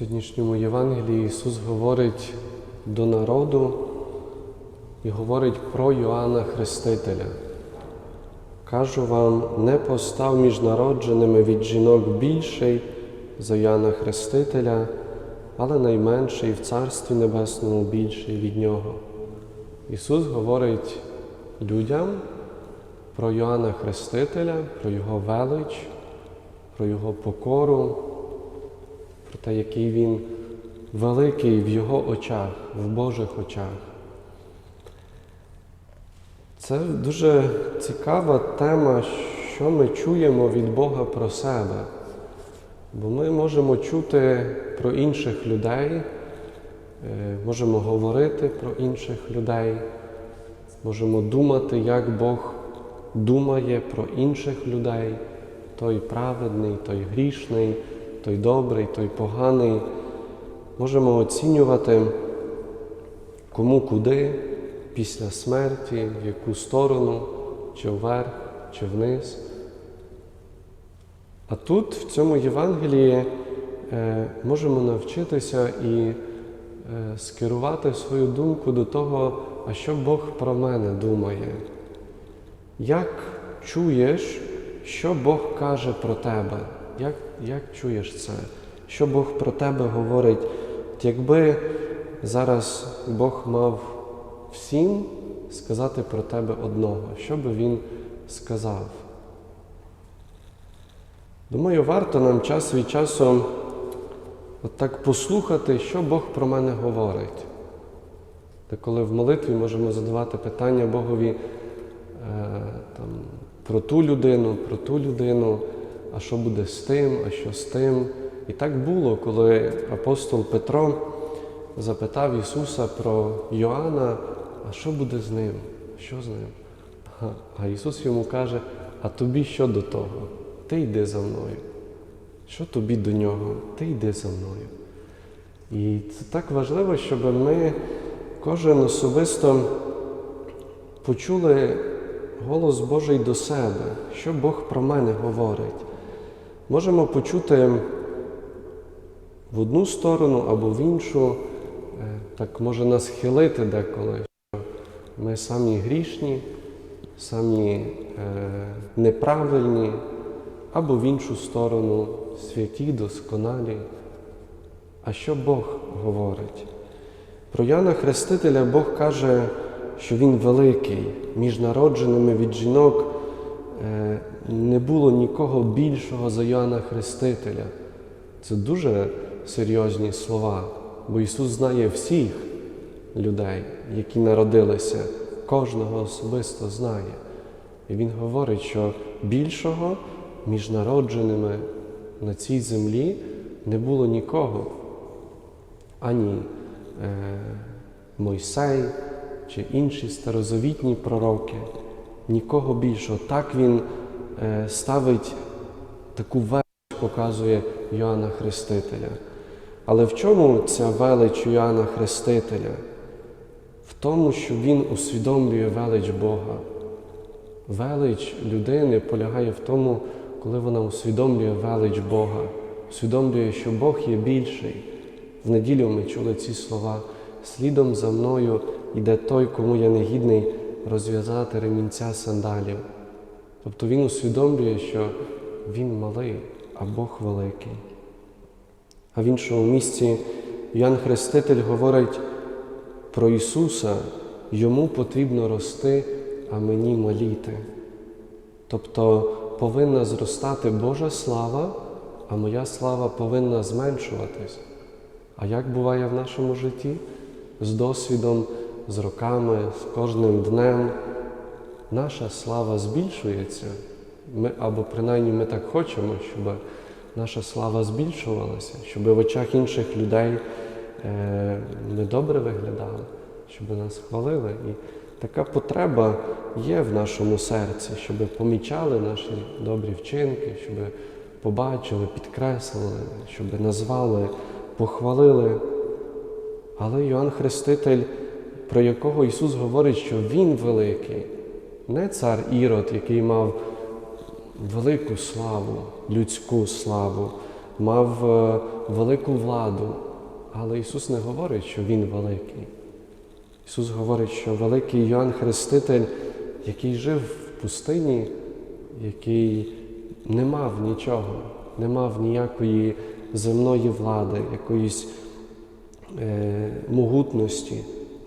сьогоднішньому Євангелії Ісус говорить до народу і говорить про Йоанна Хрестителя. Кажу вам, не постав між народженими від жінок більший за Йоанна Хрестителя, але найменший в Царстві Небесному більший від нього. Ісус говорить людям про Йоанна Хрестителя, про Його велич, про Його покору, про те, який Він великий в Його очах, в Божих очах. Це дуже цікава тема, що ми чуємо від Бога про себе. Бо ми можемо чути про інших людей, е, можемо говорити про інших людей, можемо думати, як Бог думає про інших людей, той праведний, той грішний, той добрий, той поганий. Можемо оцінювати, кому куди після смерті, в яку сторону, чи вверх, чи вниз. А тут, в цьому Євангелії, е, можемо навчитися і е, скерувати свою думку до того, а що Бог про мене думає. Як чуєш, що Бог каже про тебе? Як, як чуєш це? Що Бог про тебе говорить? Якби зараз Бог мав всім сказати про тебе одного, що би він сказав? Думаю, варто нам час від часу от так послухати, що Бог про мене говорить. Та коли в молитві можемо задавати питання Богові е, там, про ту людину, про ту людину, а що буде з тим, а що з тим. І так було, коли апостол Петро запитав Ісуса про Йоанна, а що буде з ним? Що з ним? А Ісус йому каже, а тобі що до того? Ти йди за мною. Що тобі до нього? Ти йди за мною. І це так важливо, щоб ми кожен особисто почули голос Божий до себе, що Бог про мене говорить. Можемо почути в одну сторону або в іншу, Е, так може нас хилити деколи, що ми самі грішні, самі е, неправильні, або в іншу сторону святі, досконалі. А що Бог говорить? Про Яна Хрестителя Бог каже, що Він великий, між народженими від жінок не було нікого більшого за Йоанна Хрестителя. Це дуже серйозні слова, бо Ісус знає всіх людей, які народилися, кожного особисто знає. І Він говорить, що більшого між народженими на цій землі не було нікого, ані е, Мойсей чи інші старозавітні пророки, нікого більшого. Так він е, ставить таку велич, показує Йоанна Хрестителя. Але в чому ця велич Йоанна Хрестителя? В тому, що він усвідомлює велич Бога. Велич людини полягає в тому, коли вона усвідомлює велич Бога, усвідомлює, що Бог є більший. В неділю ми чули ці слова. Слідом за мною йде той, кому я не гідний розв'язати ремінця сандалів. Тобто він усвідомлює, що він малий, а Бог великий. А в іншому місці Ян Хреститель говорить про Ісуса, йому потрібно рости, а мені маліти. Тобто повинна зростати Божа слава, а моя слава повинна зменшуватись. А як буває в нашому житті? З досвідом, з роками, з кожним днем наша слава збільшується. Ми, або принаймні ми так хочемо, щоб наша слава збільшувалася, щоб в очах інших людей е, ми добре виглядали, щоб нас хвалили. І така потреба є в нашому серці, щоб помічали наші добрі вчинки, щоб побачили, підкреслили, щоб назвали, похвалили. Але Йоанн Хреститель, про якого Ісус говорить, що Він великий, не цар Ірод, який мав велику славу, людську славу, мав е, велику владу. Але Ісус не говорить, що Він великий. Ісус говорить, що великий Йоанн Хреститель, який жив в пустині, який не мав нічого, не мав ніякої земної влади, якоїсь е, могутності.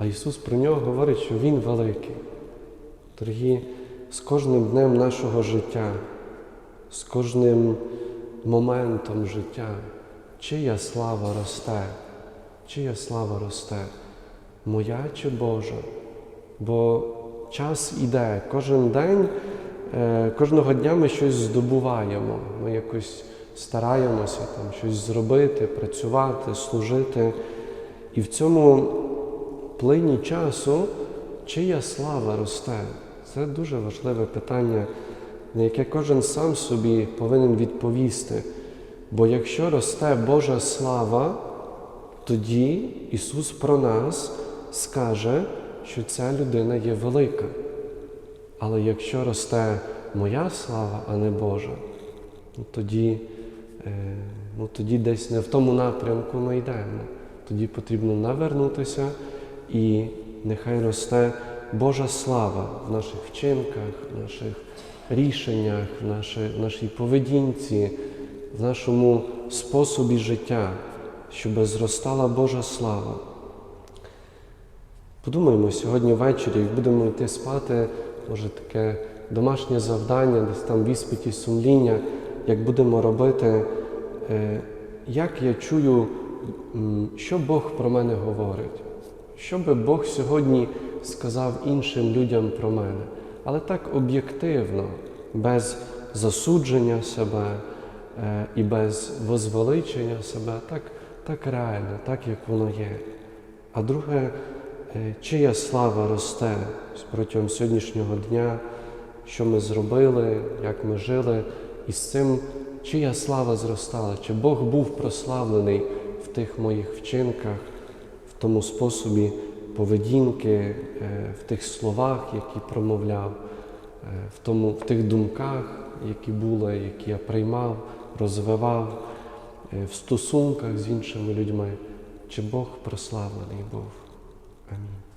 А Ісус про нього говорить, що Він великий. Дорогі, з кожним днем нашого життя, з кожним моментом життя, чия слава росте, чия слава росте, моя чи Божа? Бо час іде, кожен день, е, кожного дня ми щось здобуваємо, ми якось стараємося там щось зробити, працювати, служити. І в цьому плині часу чия слава росте? Це дуже важливе питання, на яке кожен сам собі повинен відповісти. Бо якщо росте Божа слава, тоді Ісус про нас скаже, що ця людина є велика. Але якщо росте моя слава, а не Божа, ну, тоді, е, ну, тоді десь не в тому напрямку ми йдемо. Тоді потрібно навернутися і нехай росте Божа слава в наших вчинках, в наших рішеннях, в нашій, в нашій поведінці, в нашому способі життя, щоб зростала Божа слава. Подумаємо сьогодні ввечері, як будемо йти спати, може таке домашнє завдання, десь там в іспиті сумління, як будемо робити, е, як я чую, що Бог про мене говорить, що би Бог сьогодні сказав іншим людям про мене, але так об'єктивно, без засудження себе е, і без возвеличення себе, так, так реально, так як воно є. А друге, е, чия слава росте протягом сьогоднішнього дня, що ми зробили, як ми жили, і з цим чия слава зростала, чи Бог був прославлений в тих моїх вчинках, тому способі поведінки, е, в тих словах, які промовляв, е, в, тому, в тих думках, які були, які я приймав, розвивав, е, в стосунках з іншими людьми, чи Бог прославлений був. Амінь.